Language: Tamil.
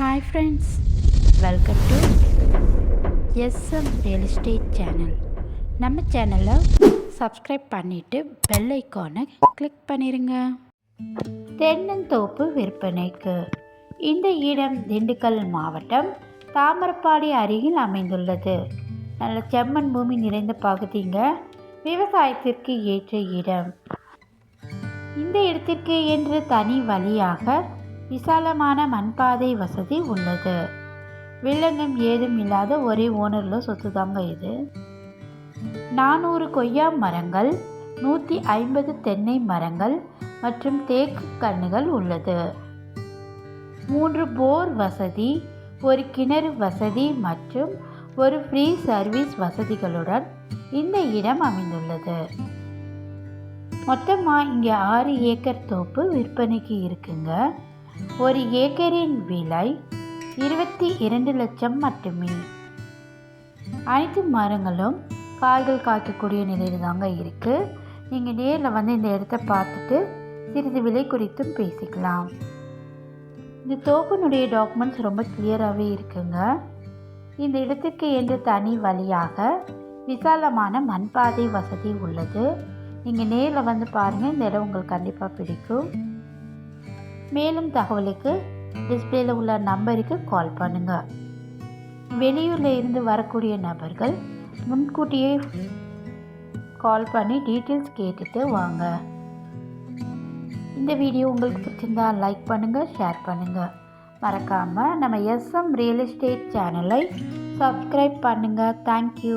Hi friends welcome to SM real estate channel நம்ம சேனலை சப்ஸ்கிரைப் பண்ணிவிட்டு பெல் ஐக்கானை கிளிக் பண்ணிடுங்க தென்னந்தோப்பு விற்பனைக்கு. இந்த இடம் திண்டுக்கல் மாவட்டம் தாமரப்பாடி அருகில் அமைந்துள்ளது. நல்ல செம்மண் பூமி நிறைந்த பகுதிங்க. விவசாயத்திற்கு ஏற்ற இடம். இந்த இடத்திற்கு என்று தனி வழியாக விசாலமான மண்பாதை வசதி உள்ளது. வில்லங்கம் ஏதும் இல்லாத ஒரே ஓனரில் சொத்து தாங்க இது. நானூறு கொய்யா மரங்கள் நூற்றி ஐம்பது தென்னை மரங்கள் மற்றும் தேக்கு கன்றுகள் உள்ளது. மூன்று போர் வசதி ஒரு கிணறு வசதி மற்றும் ஒரு ஃப்ரீ சர்வீஸ் வசதிகளுடன் இந்த இடம் அமைந்துள்ளது. மொத்தமாக இங்கே ஆறு ஏக்கர் தோப்பு விற்பனைக்கு இருக்குங்க. ஒரு ஏக்கரின் விலை இருபத்தி இரண்டு லட்சம் மட்டுமே. அனைத்து மரங்களும் காய்கள் காய்க்கக்கூடிய நிலையில் தாங்க இருக்குது நீங்கள் நேரில் வந்து இந்த இடத்த பார்த்துட்டு சிறிது விலை குறித்தும் பேசிக்கலாம். இந்த தோப்பினுடைய டாக்குமெண்ட்ஸ் ரொம்ப கிளியராகவே இருக்குங்க. இந்த இடத்துக்கு என்று தனி வழியாக விசாலமான மண்பாதை வசதி உள்ளது. நீங்கள் நேரில் வந்து பாருங்கள் இந்த இடம் உங்களுக்கு கண்டிப்பாக பிடிக்கும். மேலும் தகவலுக்கு டிஸ்பிளேல உள்ள நம்பருக்கு கால் பண்ணுங்கள் வெளியூரில் இருந்து வரக்கூடிய நபர்கள் முன்கூட்டியே கால் பண்ணி டீட்டெயில்ஸ் கேட்டுட்டு வாங்க. இந்த வீடியோ உங்களுக்கு பிடிச்சிருந்தா லைக் பண்ணுங்கள் ஷேர் பண்ணுங்கள் மறக்காமல் நம்ம எஸ்எம் ரியல் எஸ்டேட் சேனலை சப்ஸ்கிரைப் பண்ணுங்கள் தேங்க்யூ